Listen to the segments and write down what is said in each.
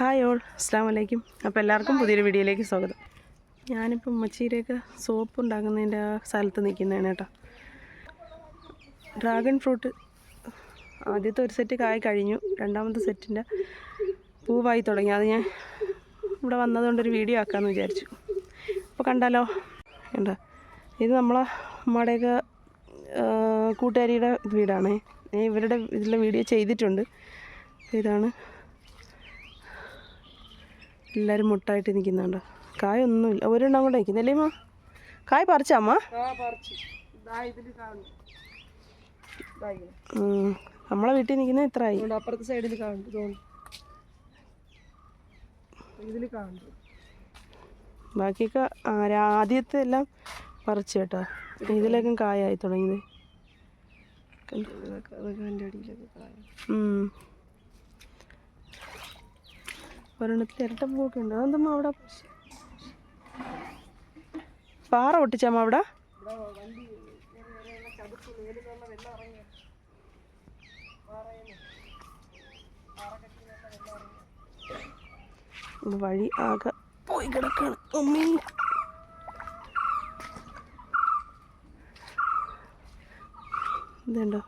Hi all അസ്സാം വലൈക്കും അപ്പോൾ എല്ലാവർക്കും പുതിയൊരു വീഡിയോയിലേക്ക് സ്വാഗതം. ഞാനിപ്പം ഉമ്മച്ചീരയൊക്കെ സോപ്പ് ഉണ്ടാക്കുന്നതിന്റെ ആ സ്ഥലത്ത് നിൽക്കുന്നതാണ് കേട്ടോ. ഡ്രാഗൺ ഫ്രൂട്ട് ആദ്യത്തെ ഒരു സെറ്റ് കായ് കഴിഞ്ഞു. രണ്ടാമത്തെ സെറ്റിന്റെ പൂവായി തുടങ്ങി. അത് ഞാൻ ഇവിടെ വന്നതുകൊണ്ടൊരു വീഡിയോ ആക്കാമെന്ന് വിചാരിച്ചു. അപ്പോൾ കണ്ടാലോ? കണ്ട? ഇത് നമ്മളെ അമ്മയുടെയൊക്കെ കൂട്ടുകാരിയുടെ വീടാണ്. ഇവരുടെ ഇതിലെ വീഡിയോ ചെയ്തിട്ടുണ്ട്. ഇതാണ് എല്ലാവരും മുട്ടായിട്ട് നിൽക്കുന്നുണ്ട്. കായൊന്നുമില്ല. ഒരെണ്ണം കൂടെ നിൽക്കുന്നില്ലേ മാ? കായ് പറിച്ചാ അമ്മ? ഉം. നമ്മളെ വീട്ടിൽ നിൽക്കുന്ന ഇത്രയായി. അപ്പുറത്തെ സൈഡിൽ ബാക്കിയൊക്കെ ആദ്യത്തെ എല്ലാം പറിച്ചു കേട്ടോ. ഇതിലേക്കും കായായി തുടങ്ങിയത്. അതൊക്കെ എന്റെ അടിയിലൊക്കെ കായ. ഒരെണ്ണത്തിൽ ഇരട്ട പൂവൊക്കെ ഉണ്ട്. അതെന്തമ്മ അവിടെ? പാറ പൊട്ടിച്ചമ്മ അവിടെ? വഴി ആകെ പോയി കിടക്കാണ്. അമ്മീ ഇതുണ്ടോ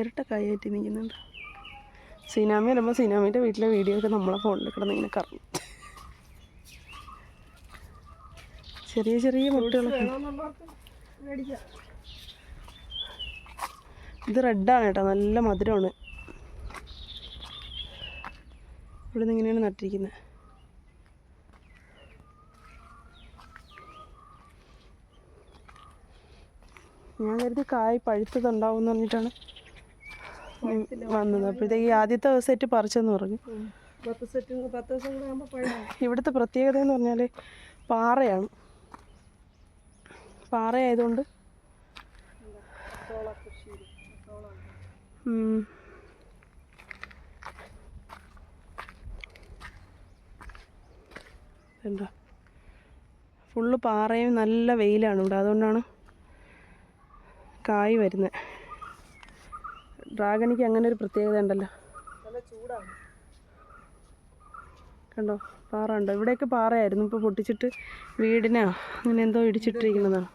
ഇരട്ട കായായിട്ട് നിൽക്കുന്നുണ്ട്. സിനാമി വരുമ്പോൾ സിനാമിന്റെ വീട്ടിലെ വീഡിയോ ഒക്കെ നമ്മളെ ഫോണിൽ കിടന്ന് ഇങ്ങനെ കറങ്ങും. ചെറിയ ചെറിയ മുട്ടുകളൊക്കെ. ഇത് റെഡാണ് കേട്ടോ നല്ല മധുരമാണ്. ഇവിടെ നിന്ന് ഇങ്ങനെയാണ് നട്ടിരിക്കുന്നത്. ഞാൻ കരുതി കായ് പഴുത്തതുണ്ടാവും എന്ന് പറഞ്ഞിട്ടാണ് വന്നത്. അപ്പോഴത്തേക്ക് ആദ്യത്തെ സെറ്റ് പറിച്ചെന്ന് പറഞ്ഞു. പത്ത് സെറ്റ് പത്ത് ദിവസം കൂടെ ആകുമ്പോൾ ഇവിടുത്തെ പ്രത്യേകത എന്ന് പറഞ്ഞാൽ പാറയാണ്. പാറയായതുകൊണ്ട്. എന്താ? ഫുള്ള് പാറയും നല്ല വെയിലാണ് ഇവിടെ. അതുകൊണ്ടാണ് കായ് വരുന്നത് ഡ്രാഗണിക്ക് അങ്ങനെ ഒരു പ്രത്യേകത ഉണ്ടല്ലോ. നല്ല കണ്ടോ? പാറ ഉണ്ടോ ഇവിടെയൊക്കെ പാറയായിരുന്നു. ഇപ്പോൾ പൊട്ടിച്ചിട്ട് വീടിനോ. അങ്ങനെ എന്തോ ഇടിച്ചിട്ടിരിക്കുന്നതാണ്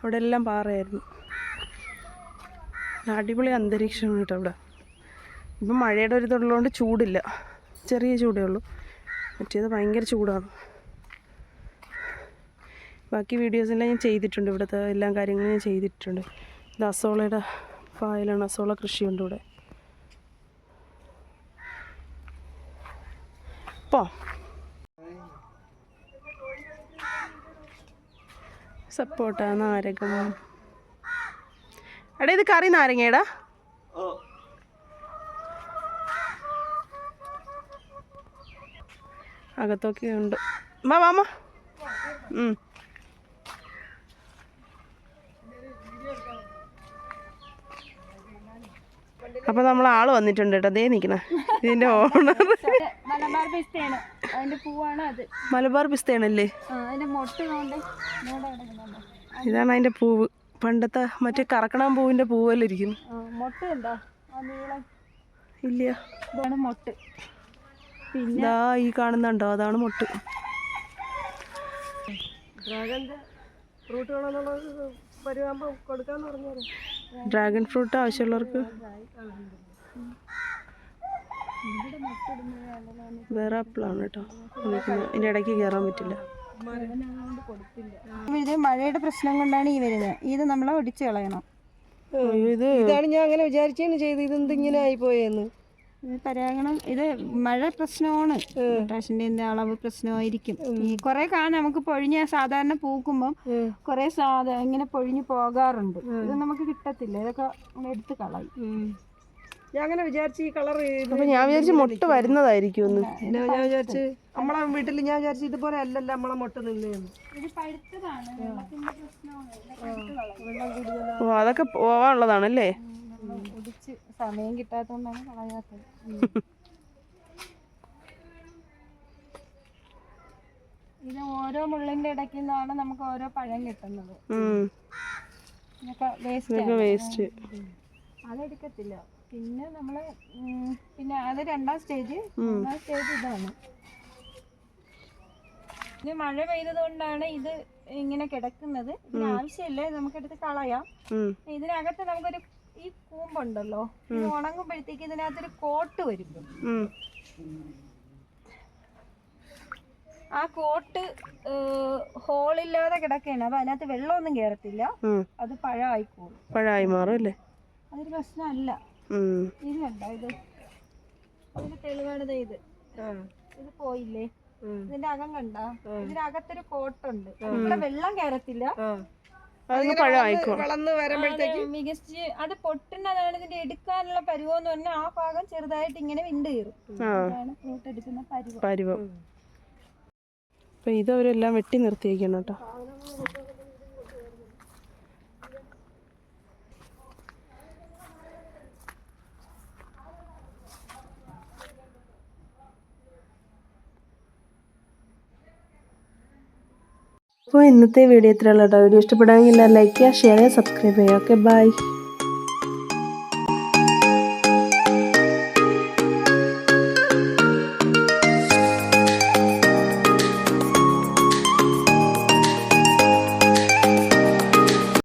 അവിടെ എല്ലാം പാറയായിരുന്നു. അടിപൊളി അന്തരീക്ഷമാണ് കേട്ടോ ഇവിടെ ഇപ്പം മഴയുടെ ഒരു ഇതുള്ളതുകൊണ്ട് ചൂടില്ല. ചെറിയ ചൂടേ ഉള്ളൂ. മറ്റേത് ഭയങ്കര ചൂടാണ്. ബാക്കി വീഡിയോസെല്ലാം ഞാൻ ചെയ്തിട്ടുണ്ട്. ഇവിടുത്തെ എല്ലാ കാര്യങ്ങളും ഞാൻ ചെയ്തിട്ടുണ്ട്. ഇത് അസോളയുടെ പായലാണ് അസോള കൃഷിയുണ്ട് ഇവിടെ. പോ. സപ്പോട്ട നാരകം. എടാ ഇത് കറി നാരങ്ങയടാ അകത്തൊക്കെ ഉണ്ട് വാ വാമ അപ്പോൾ നമ്മൾ ആൾ വന്നിട്ടുണ്ട് കേട്ടോ. അതേ നിൽക്കണ ഇതിന്റെ ഓണർ മലബാർ പിസ്തയാണ്. അതിന്റെ പൂവാണ് അത്. മലബാർ പിസ്തയാണല്ലേ? ഇതാണ് അതിന്റെ അതിന്റെ പൂവ്. പണ്ടത്തെ മറ്റേ കറക്കണ പൂവിന്റെ പൂവെല്ലാം ഇരിക്കുന്നു. ഇല്ല. മൊട്ട്. പിന്നെ ഇതാ ഈ കാണുന്നുണ്ടോ? അതാണ് മുട്ട്. ഡ്രാഗന്റെ ഫ്രൂട്ട് വേണമെന്നുള്ളത് വരുവാകുമ്പോൾ കൊടുക്കാന്ന് പറഞ്ഞാൽ ഡ്രാഗൺ ഫ്രൂട്ട് ആവശ്യമുള്ളവർക്ക് വേറെ ആപ്പിളാണ് കേട്ടോ. ഇതിന്റെ ഇടയ്ക്ക് കയറാൻ പറ്റില്ല. ഇത് മഴയുടെ പ്രശ്നം കൊണ്ടാണ് ഈ വരുന്നത്. ഇത് നമ്മൾ ഒടിച്ചു കളയണം. അയ്യോ, ഇത് ഇതാണ് ഞാൻ അങ്ങനെ വിചാരിച്ചാണ് ചെയ്ത് ഇതെന്തിങ്ങനെ ആയിപ്പോയെന്ന് പരാഗണം ഇത് മഴ പ്രശ്നമാണ്. പൊട്ടാഷിന്റെ അളവ് പ്രശ്നമായിരിക്കും. ഈ കുറെ കാലം നമുക്ക് പൊഴിഞ്ഞ സാധാരണ പൂക്കുമ്പം കുറെ സാധാ ഇങ്ങനെ പൊഴിഞ്ഞു പോകാറുണ്ട്. ഇത് നമുക്ക് കിട്ടത്തില്ല. ഇതൊക്കെ എടുത്ത് കളയും. ഞാൻ അങ്ങനെ വിചാരിച്ചു ഈ കളർ അപ്പം ഞാൻ വിചാരിച്ചു മുട്ട വരുന്നതായിരിക്കും ഒന്ന്. ഞാൻ വിചാരിച്ചു നമ്മളെ വീട്ടിൽ ഞാൻ വിചാരിച്ചു ഇതുപോലെ അല്ലല്ലോ നമ്മളെ മുട്ട നിന്നേന്ന്. ഓ അതൊക്കെ പോവാനുള്ളതാണല്ലേ? ഒടിച്ച് സമയം കിട്ടാത്തതുകൊണ്ടാണ് കളയാത്തത്. ഇത് ഓരോ മുള്ളിന്റെ ഇടയ്ക്ക് നിന്നാണ് നമുക്ക് ഓരോ പഴം കിട്ടുന്നത്. വേസ്റ്റ് അതെടുക്കത്തില്ല പിന്നെ നമ്മൾ പിന്നെ അത് രണ്ടാം സ്റ്റേജ് മൂന്നാം സ്റ്റേജ് ഇതാണ്. ഇത് മഴ പെയ്തത് കൊണ്ടാണ് ഇത് ഇങ്ങനെ കിടക്കുന്നത്. ഇതിന് ആവശ്യമില്ല നമുക്കെടുത്ത് കളയാം. ഇതിനകത്ത് നമുക്കൊരു ഈ കൂമ്പുണ്ടല്ലോ ഇത് ഉണങ്ങുമ്പോഴത്തേക്ക് ഇതിനകത്തൊരു കോട്ട് വരും. ആ കോട്ട് ഹോളില്ലാതെ കിടക്കുകയാണ് അപ്പൊ അതിനകത്ത് വെള്ളമൊന്നും കേറത്തില്ല. അത് പഴമായിക്കോളും പഴമായി മാറും അല്ലേ? അതൊരു പ്രശ്നമല്ല. ഇത് കണ്ടോ ഇത്? ഇതിന് ഇത്. ഇത് പോയില്ലേ? ഇതിന്റെ അകം കണ്ട? ഇതിനകത്തൊരു കോട്ടുണ്ട്. ഇവിടെ വെള്ളം കയറത്തില്ല അതങ്ങ് പഴമായിക്കോ വളർന്ന് വരുമ്പോഴത്തേക്ക് അത് പൊട്ടുന്നതാണ് ഇതിന്റെ എടുക്കാനുള്ള പരുവം എന്ന് പറഞ്ഞാൽ ആ ഭാഗം ചെറുതായിട്ട് ഇങ്ങനെ വിണ്ട് കയറും. ആ. അതാണ് ഫ്രൂട്ട് എടുക്കുന്ന പരുവം. പരുവം. അപ്പം ഇതവരെല്ലാം വെട്ടി നിർത്തിയേക്കണം കേട്ടോ. അപ്പോൾ ഇന്നത്തെ വീഡിയോ ഇത്രയുള്ള വീഡിയോ ഇഷ്ടപ്പെടാമെങ്കിൽ ലൈക്ക് ചെയ്യുക ഷെയർ ചെയ്യുക സബ്സ്ക്രൈബ് ചെയ്യുക. Okay bye